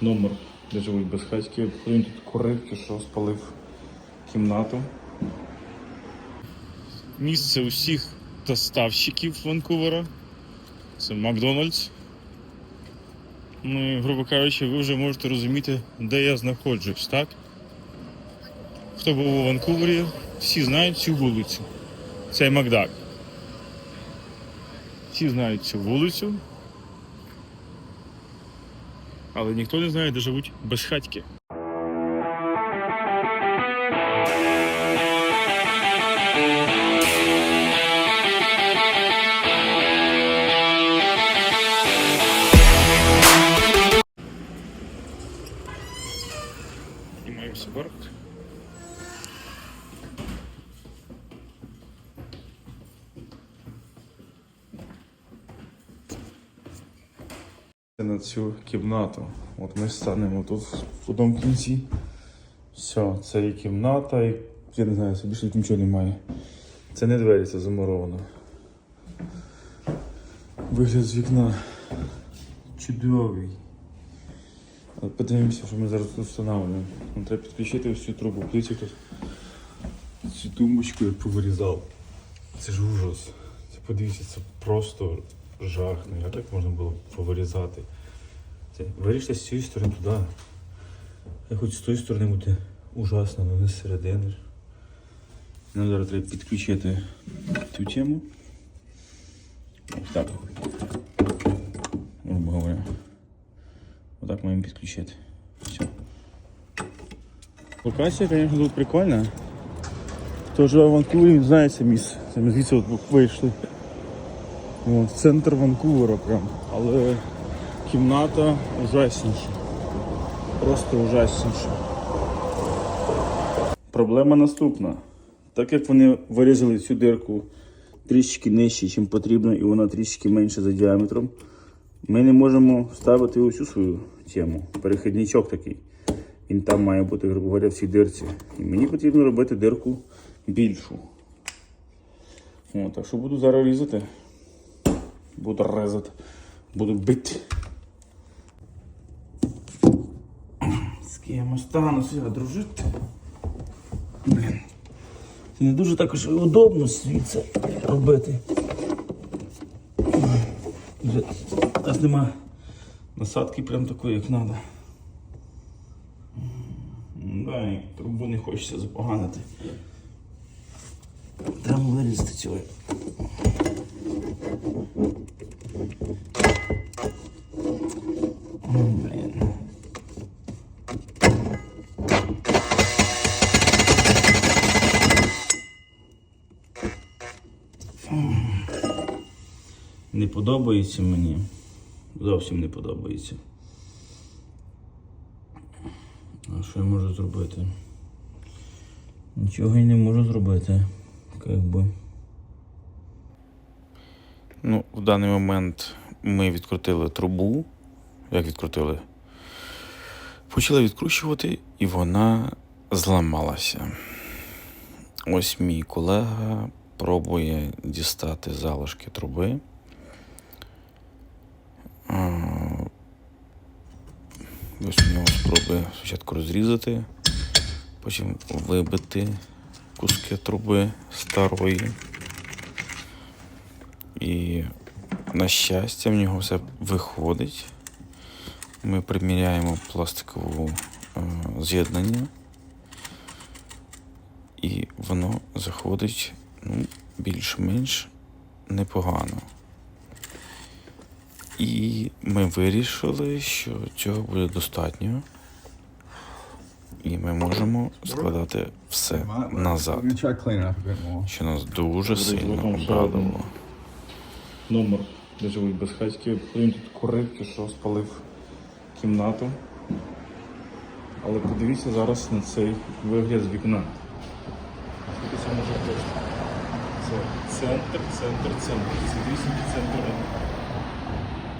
номер, де живуть безхатьки. Він тут курив, що спалив кімнату. Місце усіх доставщиків Ванкувера. Це Макдональдс. Ну, і, грубо кажучи, ви вже можете розуміти, де я знаходжусь, так? Хто був у Ванкувері, всі знають цю вулицю. Це Макдак. Всі знають цю вулицю. Але ніхто не знає, де живуть безхатьки. Знімаємося борт. На цю кімнату. От ми станемо тут в одному кінці. Все, це і кімната, і я не знаю, більше тут нічого немає. Це не двері, це замуровано. Вигляд з вікна чудовий. Подивимося, що ми зараз тут встановлюємо. Треба підключити цю трубу. Плиці тут цю тумбочку я повирізав. Це ж ужас. Це подивіться, це просто жах. Ну як так можна було повирізати? Вирішити з цієї сторони туди. Хоч з тої сторони буде ужасно, але не з середини. Нам зараз треба підключити цю тему. Ось так. Грубо говоря. Отак маємо підключити. Все. Локація, звісно, тут прикольна. Живе в Ванкувері, він місце. Це ми звідси от вийшли. От, центр Ванкувера прям. Але кімната ужасніша. Просто ужасніша. Проблема наступна. Так як вони вирізали цю дирку трішки нижче, ніж потрібно, і вона трішки менше за діаметром, ми не можемо вставити усю свою тему. Перехідничок такий. Він там має бути, грубо говоря, в цій дирці. І мені потрібно робити дирку більшу. О, так що буду зараз різати. Буду резати. Буду бити. З ким остануся я дружити. Блін. Це не дуже також удобно звідси робити. Нас нема насадки прям такої, як треба. Да, і трубу не хочеться запоганити. Треба вирізати цього. Не подобається мені. Зовсім не подобається. А що я можу зробити? Нічого я не можу зробити. Як би. Ну, в даний момент ми відкрутили трубу. Як відкрутили? Почали відкручувати, і вона зламалася. Ось мій колега пробує дістати залишки труби. Ось у нього спробує спочатку розрізати, потім вибити куски труби старої. І на щастя в нього все виходить. Ми приміряємо пластикову е, з'єднання, і воно заходить ну, більш-менш непогано. І ми вирішили, що цього буде достатньо. І ми можемо складати все назад, що нас дуже сильно обрадувало. Номер, де живуть безхатьки. Він тут курив, що спалив кімнату. Але подивіться зараз на цей вигляд з вікна. Це? Це центр, центр, центр. Це вісім центр